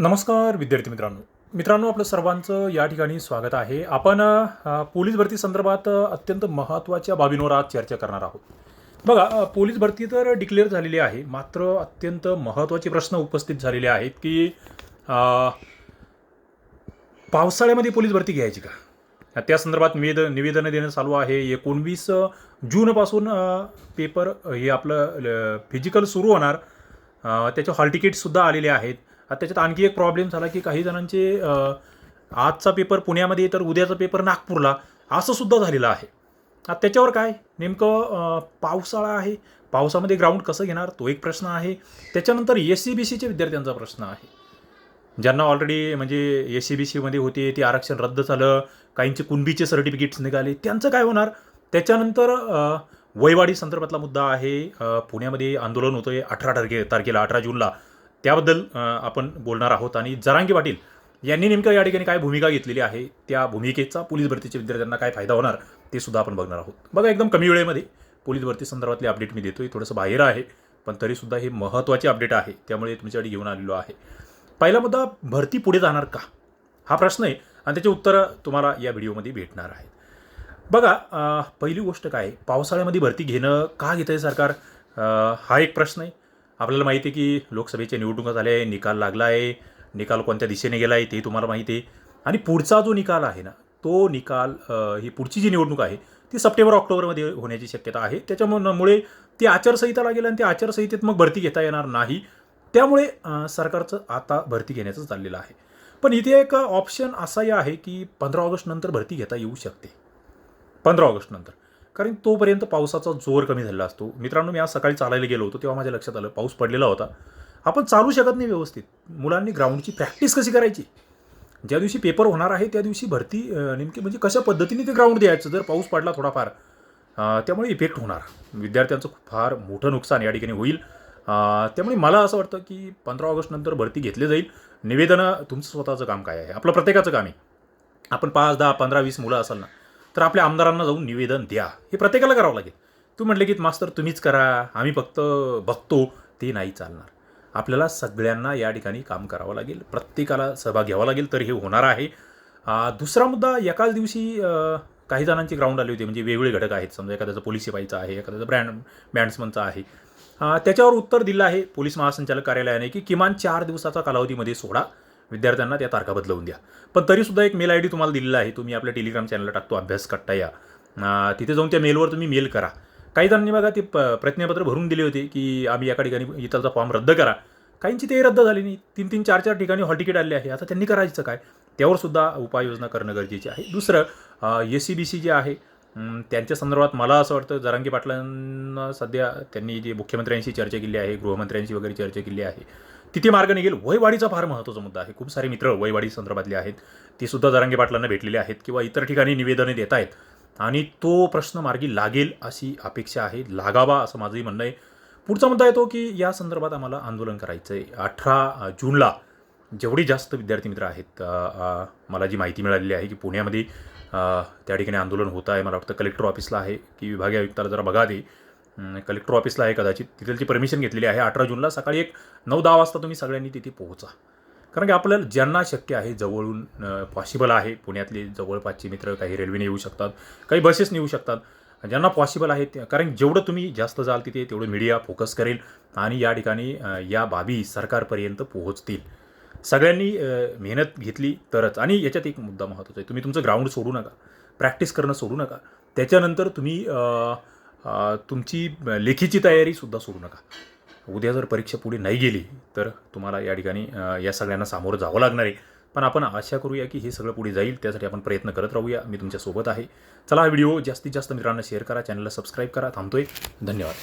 नमस्कार विद्यार्थी मित्रांनो. मित्रांनो आपलं सर्वांचं या ठिकाणी स्वागत आहे. आपण पोलीस भरती संदर्भात अत्यंत महत्त्वाच्या बाबींवर आज चर्चा करणार आहोत. बघा पोलीस भरती तर डिक्लेअर झालेली आहे मात्र अत्यंत महत्त्वाचे प्रश्न उपस्थित झालेले आहेत की पावसाळ्यामध्ये पोलीस भरती घ्यायची का? त्या संदर्भात निवेद निवेदनं देणं चालू आहे. एकोणवीस जूनपासून पेपर हे आपलं फिजिकल सुरू होणार. त्याचे हॉल तिकीटसुद्धा आलेले आहेत. आता त्याच्यात आणखी एक प्रॉब्लेम झाला की काही जणांचे आजचा पेपर पुण्यामध्ये तर उद्याचा पेपर नागपूरला असं सुद्धा झालेलं आहे. आता त्याच्यावर काय? नेमकं पावसाळा आहे. पावसामध्ये ग्राउंड कसं घेणार? तो एक प्रश्न आहे. त्याच्यानंतर एस सी बी सीच्या विद्यार्थ्यांचा प्रश्न आहे. ज्यांना ऑलरेडी म्हणजे एस सी बी सीमध्ये होते ते आरक्षण रद्द झालं काहींचे कुणबीचे सर्टिफिकेट्स निघाले त्यांचं काय होणार? त्याच्यानंतर अ, वयवाढी संदर्भातला मुद्दा आहे. पुण्यामध्ये आंदोलन होतं आहे अठरा तारखे तारखेला अठरा जूनला. त्याबद्दल आपण बोलणार आहोत. आणि जरांगी पाटील यांनी नेमकं या ठिकाणी काय भूमिका घेतलेली आहे? त्या भूमिकेचा पोलीस भरतीच्या विद्यार्थ्यांना काय फायदा होणार? ते सुद्धा आपण बघणार आहोत. बघा एकदम कमी वेळेमध्ये पोलीस भरती संदर्भातले अपडेट मी देतोय. थोडंसं बाहेर आहे पण तरीसुद्धा हे महत्त्वाचे अपडेट आहे. त्यामुळे तुमच्याकडे घेऊन आलेलो आहे. पहिला मुद्दा भरती पुढे जाणार का? हा प्रश्न आहे आणि त्याचे उत्तरं तुम्हाला या व्हिडिओमध्ये भेटणार आहेत. बघा पहिली गोष्ट काय? आहे, पावसाळ्यामध्ये भरती घेणं का घेतं आहे सरकार हा एक प्रश्न आहे. आपल्याला माहिती आहे की लोकसभेच्या निवडणुका झाल्या आहे निकाल लागला आहे. निकाल कोणत्या दिशेने गेला आहे ते तुम्हाला माहिती आहे. आणि पुढचा जो निकाल आहे ना तो निकाल ही पुढची जी निवडणूक आहे ती सप्टेंबर ऑक्टोबरमध्ये होण्याची शक्यता आहे. त्याच्यामुळे ती आचारसंहिता लागेल आणि त्या आचारसंहितेत मग भरती घेता येणार नाही. त्यामुळे सरकारचं आता भरती घेण्याचं चाललेलं आहे. पण इथे एक ऑप्शन असाही आहे की पंधरा ऑगस्ट नंतर भरती घेता येऊ शकते. पंधरा ऑगस्ट नंतर. कारण तोपर्यंत पावसाचा जोर कमी झालेला असतो. मित्रांनो मी आज सकाळी चालायला गेलो होतो तेव्हा माझ्या लक्षात आलं पाऊस पडलेला होता. आपण चालू शकत नाही व्यवस्थित. मुलांनी ग्राउंडची प्रॅक्टिस कशी करायची? ज्या दिवशी पेपर होणार आहे त्या दिवशी भरती नेमकी म्हणजे कशा पद्धतीने ते ग्राउंड द्यायचं? जर पाऊस पडला थोडाफार त्यामुळे इफेक्ट होणार. विद्यार्थ्यांचं फार मोठं नुकसान या ठिकाणी होईल. त्यामुळे मला असं वाटतं की पंधरा ऑगस्ट नंतर भरती घेतली जाईल. निवेदनं तुमचं स्वतःचं काम काय आहे? आपलं प्रत्येकाचं काम आहे. आपण पाच दहा पंधरा वीस मुलं असाल ना तर आपल्या आमदारांना जाऊन निवेदन द्या. हे प्रत्येकाला करावं लागेल. तू म्हटलं की मास्तर तुम्हीच करा. आम्ही फक्त बघतो. ते नाही चालणार. आपल्याला सगळ्यांना या ठिकाणी काम करावं लागेल. प्रत्येकाला सहभाग घ्यावा लागेल. तर हे होणार आहे. दुसरा मुद्दा एकाच दिवशी काही जणांची ग्राउंड आली होती. म्हणजे वेगवेगळे घटक आहेत. समजा एखाद्याचं पोलीस शिपाईचा आहे एखाद्याचं ब्रँड बँड्समनचा आहे. त्याच्यावर उत्तर दिलं आहे पोलीस महासंचालक कार्यालयाने की किमान चार दिवसाचा कालावधीमध्ये सोडा. विद्यार्थ्यांना त्या तारखा बदलवून द्या. पण तरीसुद्धा एक मेल आय डी तुम्हाला दिलेला आहे. तुम्ही आपल्या टेलिग्राम चॅनलला टाकतो अभ्यास कट्टा या. तिथे जाऊन त्या मेलवर तुम्ही मेल करा. काही जणांनी बघा ते प प्रतिज्ञापत्र भरून दिले होते की आम्ही एका ठिकाणी इथलचा फॉर्म रद्द करा. काहींची ते रद्द झाली नाही. तीन तीन चार चार ठिकाणी हॉल तिकीट आले आहे. आता त्यांनी करायचं काय? त्यावर सुद्धा उपाययोजना करणं गरजेचे आहे. दुसरं एस सी बी सी जे आहे त्यांच्या संदर्भात मला असं वाटतं जरांगी पाटलांना सध्या त्यांनी जे मुख्यमंत्र्यांशी चर्चा केली आहे गृहमंत्र्यांशी वगैरे चर्चा केली आहे तिथे मार्ग निघेल. वयवाढीचा फार महत्त्वाचा मुद्दा आहे. खूप सारे मित्र वयवाढी संदर्भातले आहेत. ते सुद्धा जरांगे पाटलांना भेटलेले आहेत किंवा इतर ठिकाणी निवेदने देत आहेत. आणि तो प्रश्न मार्गी लागेल अशी अपेक्षा आहे. लागावा असं माझंही म्हणणं आहे. पुढचा मुद्दा येतो की या संदर्भात आम्हाला आंदोलन करायचं आहे अठरा जूनला जेवढी जास्त विद्यार्थी मित्र आहेत मला जी माहिती मिळालेली आहे की पुण्यामध्ये त्या ठिकाणी आंदोलन होत आहे. मला वाटतं कलेक्टर ऑफिसला आहे की विभागीय आयुक्ताला जरा बघा दे कलेक्टर ऑफिसला आहे कदाचित. तिथलची परमिशन घेतलेली आहे अठरा जूनला सकाळी एक नऊ दहा वाजता तुम्ही सगळ्यांनी तिथे पोहोचा. कारण की आपल्याला ज्यांना शक्य आहे जवळून पॉसिबल आहे पुण्यातले जवळपासचे मित्र काही रेल्वेने येऊ शकतात काही बसेसने येऊ शकतात. ज्यांना पॉसिबल आहे ते- कारण जेवढं तुम्ही जास्त जाल तिथे तेवढं मीडिया फोकस करेल आणि या ठिकाणी या बाबी सरकारपर्यंत पोहोचतील. सगळ्यांनी मेहनत घेतली तरच. आणि याच्यात एक मुद्दा महत्त्वाचा आहे. तुम्ही तुमचं ग्राउंड सोडू नका. प्रॅक्टिस करणं सोडू नका. त्याच्यानंतर तुम्ही तुमची लेखीची तयारीसुद्धा सोडू नका. उद्या जर परीक्षा पुढे नाही गेली तर तुम्हाला या ठिकाणी या सगळ्यांना सामोरं जावं लागणार आहे. पण आपण आशा करूया की हे सगळं पुढे जाईल त्यासाठी आपण प्रयत्न करत राहूया. मी तुमच्यासोबत आहे. चला हा व्हिडिओ जास्तीत जास्त मित्रांना शेअर करा चॅनलला सबस्क्राईब करा. थांबतोय. धन्यवाद.